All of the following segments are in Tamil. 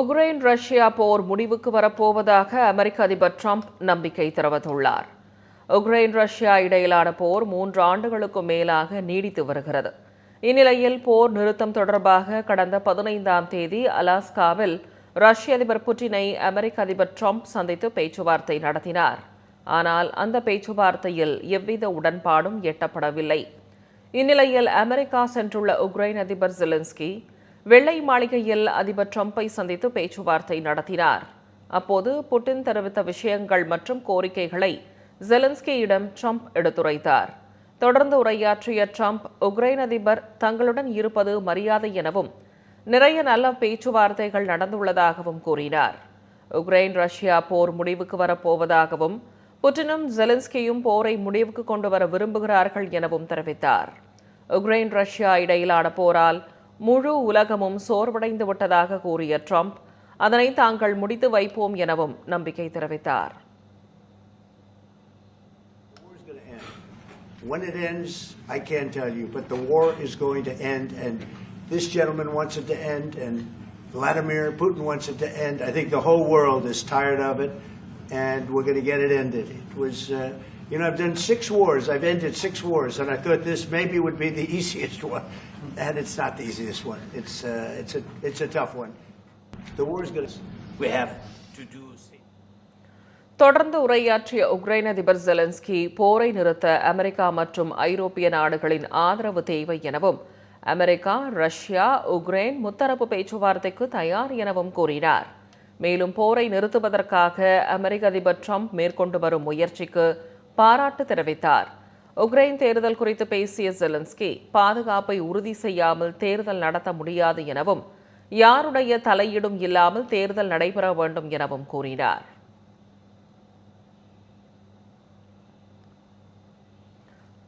உக்ரைன் ரஷ்யா போர் முடிவுக்கு வரப்போவதாக அமெரிக்க அதிபர் ட்ரம்ப் நம்பிக்கை தெரிவித்துள்ளார். உக்ரைன் ரஷ்யா இடையிலான போர் மூன்று ஆண்டுகளுக்கும் மேலாக நீடித்து வருகிறது. இந்நிலையில் போர் நிறுத்தம் தொடர்பாக கடந்த பதினைந்தாம் தேதி அலாஸ்காவில் ரஷ்ய அதிபர் புட்டினை அமெரிக்க அதிபர் ட்ரம்ப் சந்தித்து பேச்சுவார்த்தை நடத்தினார். ஆனால் அந்த பேச்சுவார்த்தையில் எவ்வித உடன்பாடும் எட்டப்படவில்லை. இந்நிலையில் அமெரிக்கா சென்றுள்ள உக்ரைன் அதிபர் ஜெலன்ஸ்கி வெள்ளை மாளிகையில் அதிபர் ட்ரம்ப்பை சந்தித்து பேச்சுவார்த்தை நடத்தினார். அப்போது புட்டின் தெரிவித்த விஷயங்கள் மற்றும் கோரிக்கைகளை ஜெலன்ஸ்கியிடம் ட்ரம்ப் எடுத்துரைத்தார். தொடர்ந்து உரையாற்றிய ட்ரம்ப் உக்ரைன் அதிபர் தங்களுடன் இருப்பது மரியாதை எனவும் நிறைய நல்ல பேச்சுவார்த்தைகள் நடந்துள்ளதாகவும் கூறினார். உக்ரைன் ரஷ்யா போர் முடிவுக்கு வரப்போவதாகவும் புட்டினும் ஜெலன்ஸ்கியும் போரை முடிவுக்கு கொண்டு வர விரும்புகிறார்கள் எனவும் தெரிவித்தார். உக்ரைன் ரஷ்யா இடையிலான போரால் முழு உலகமும் சோர்வடைந்து விட்டதாக கூறிய ட்ரம்ப் அதனை தாங்கள் முடித்து வைப்போம் எனவும் நம்பிக்கை தெரிவித்தார் war's going to end. When it ends, I can't tell you, but the war is going to end, and this gentleman wants it to end, and Vladimir Putin wants it to end. I think the whole world is tired of it, and we're going to get it ended. It was, uh, you know, I've done six wars. I've ended six wars, and I thought this maybe would be the easiest one, and it's not the easiest one. It's uh, it's a it's a tough one. The war is going to. we have to do தொடர்ந்து உரையாற்றிய உக்ரைன் அதிபர் ஜெலன்ஸ்கி போரை நிறுத்த அமெரிக்கா மற்றும் ஐரோப்பிய நாடுகளின் ஆதரவு தேவை எனவும் அமெரிக்கா ரஷ்யா உக்ரைன் முத்தரப்பு பேச்சுவார்த்தைக்கு தயார் எனவும் கூறினார் மேலும் போரை நிறுத்துவதற்காக அமெரிக்க அதிபர் ட்ரம்ப் மேற்கொண்டு வரும் முயற்சிக்கு பாராட்டு தெரிவித்தார். உக்ரைன் தேர்தல் குறித்து பேசிய ஜெலன்ஸ்கி பாதுகாப்பை உறுதி செய்யாமல் தேர்தல் நடத்த முடியாது எனவும் யாருடைய தலையீடும் இல்லாமல் தேர்தல் நடைபெற வேண்டும் எனவும் கூறினார்.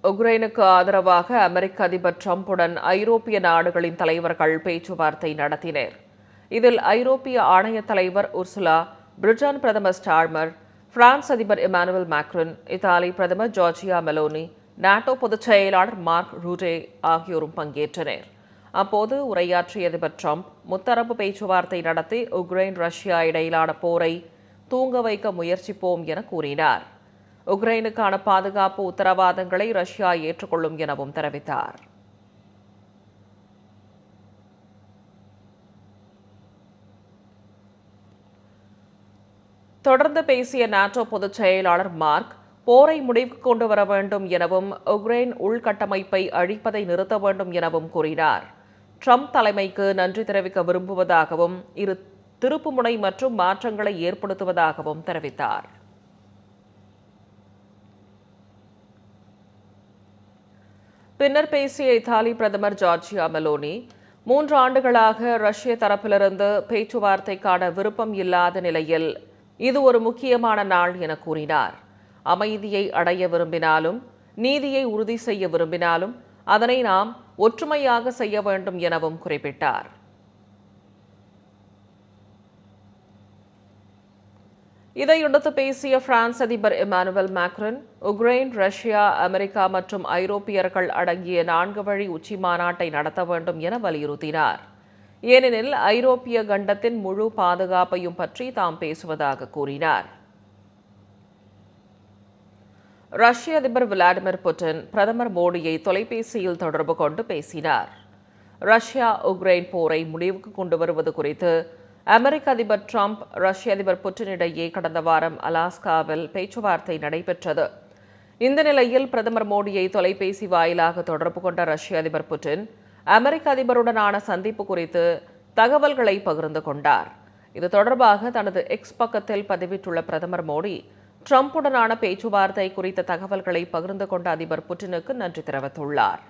உக்ரைனுக்கு ஆதரவாக அமெரிக்க அதிபர் ட்ரம்புடன் ஐரோப்பிய நாடுகளின் தலைவர்கள் பேச்சுவார்த்தை நடத்தினர். இதில் ஐரோப்பிய ஆணைய தலைவர் உர்சுலா பிரிட்டன் பிரதமர் ஸ்டார்மர் பிரான்ஸ் அதிபர் இமானுவல் மேக்ரன் இத்தாலி பிரதமர் ஜார்ஜியா மெலோனி நாட்டோ பொதுச் செயலாளர் மார்க் ரூடே ஆகியோரும் பங்கேற்றனர். அப்போது உரையாற்றிய அதிபர் ட்ரம்ப் முத்தரப்பு பேச்சுவார்த்தை நடத்தி உக்ரைன் ரஷ்யா இடையிலான போரை தூங்க வைக்க முயற்சிப்போம் என கூறினார். உக்ரைனுக்கான பாதுகாப்பு உத்தரவாதங்களை ரஷ்யா ஏற்றுக்கொள்ளும் எனவும் தெரிவித்தார். தொடர்ந்து பேசிய நாட்டோ பொதுச் செயலாளர் மார்க் போரை முடிவுக்கு கொண்டு வர வேண்டும் எனவும் உக்ரைன் உள்கட்டமைப்பை அழிப்பதை நிறுத்த வேண்டும் எனவும் கூறினார். ட்ரம்ப் தலைமைக்கு நன்றி தெரிவிக்க விரும்புவதாகவும் இரு திருப்புமுனை மற்றும் மாற்றங்களை ஏற்படுத்துவதாகவும் தெரிவித்தார். பின்னர் பேசிய இத்தாலி பிரதமர் ஜார்ஜியா மெலோனி மூன்று ஆண்டுகளாக ரஷ்ய தரப்பிலிருந்து பேச்சுவார்த்தைக்கான விருப்பம் இல்லாத நிலையில் இது ஒரு முக்கியமான நாள் என கூறினார். அமைதியை அடைய விரும்பினாலும் நீதியை உறுதி செய்ய விரும்பினாலும் அதனை நாம் ஒற்றுமையாக செய்ய வேண்டும் எனவும் குறிப்பிட்டார். இதையடுத்து பேசிய பிரான்ஸ் அதிபர் Emmanuel Macron Ukraine Russia America மற்றும் ஐரோப்பியர்கள் அடங்கிய நான்கு வழி உச்சி மாநாட்டை நடத்த வேண்டும் என வலியுறுத்தினார். ஏனெனில் ஐரோப்பிய கண்டத்தின் முழு பாதுகாப்பையும் பற்றி தாம் பேசுவதாக கூறினார். ரஷ்ய அதிபர் விளாடிமிர் புட்டின் பிரதமர் மோடியை தொலைபேசியில் தொடர்பு கொண்டு பேசினார். ரஷ்யா உக்ரைன் போரை முடிவுக்கு கொண்டு வருவது குறித்து அமெரிக்க அதிபர் ட்ரம்ப் ரஷ்ய அதிபர் புட்டினிடையே கடந்த வாரம் அலாஸ்காவில் பேச்சுவார்த்தை நடைபெற்றது. இந்த நிலையில் பிரதமர் மோடியை தொலைபேசி வாயிலாக தொடர்பு கொண்ட ரஷ்ய அதிபர் புட்டின் அமெரிக்க அதிபருடனான சந்திப்பு குறித்து தகவல்களை பகிர்ந்து கொண்டார். இது தொடர்பாக தனது எக்ஸ் பக்கத்தில் பதிவிட்டுள்ள பிரதமர் மோடி ட்ரம்புடனான பேச்சுவார்த்தை குறித்த தகவல்களை பகிர்ந்து கொண்ட அதிபர் புட்டினுக்கு நன்றி தெரிவித்துள்ளார்.